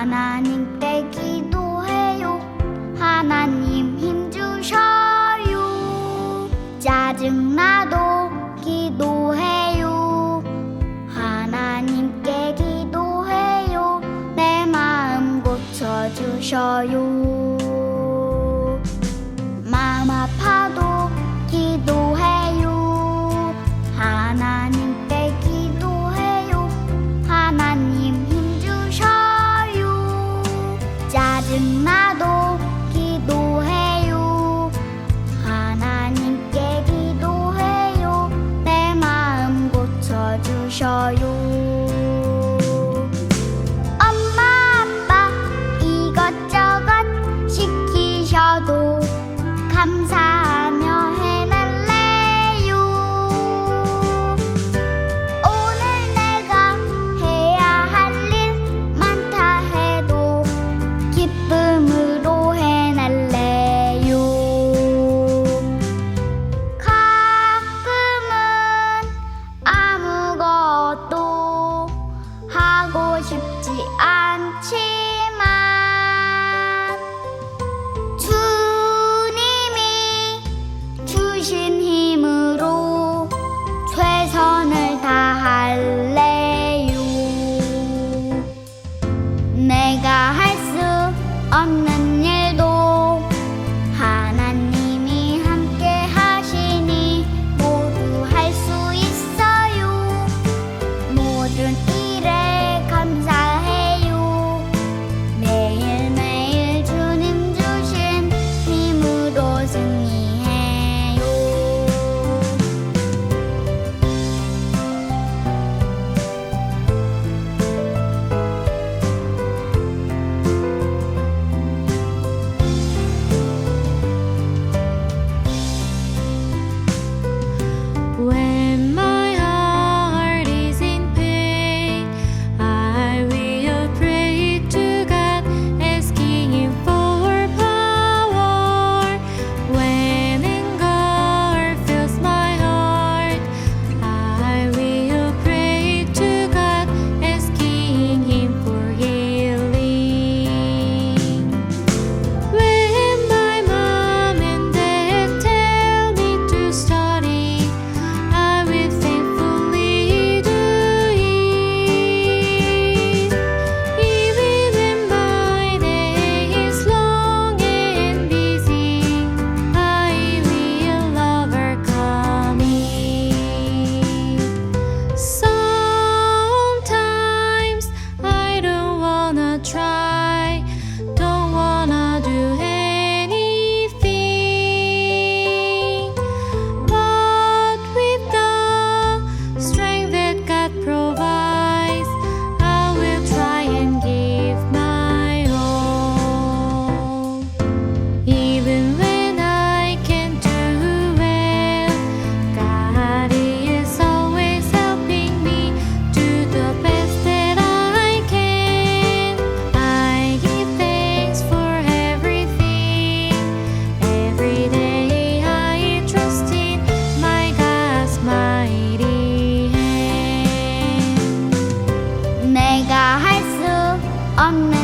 하나님께 기도해요. 하나님 힘 주셔요. 짜증나도 기도해요. 하나님께 기도해요. 내 마음 고쳐주셔요. 보고 싶지 않지만 주님이 주신 힘으로 최선을 다할래요. 내가 할 수 없는 on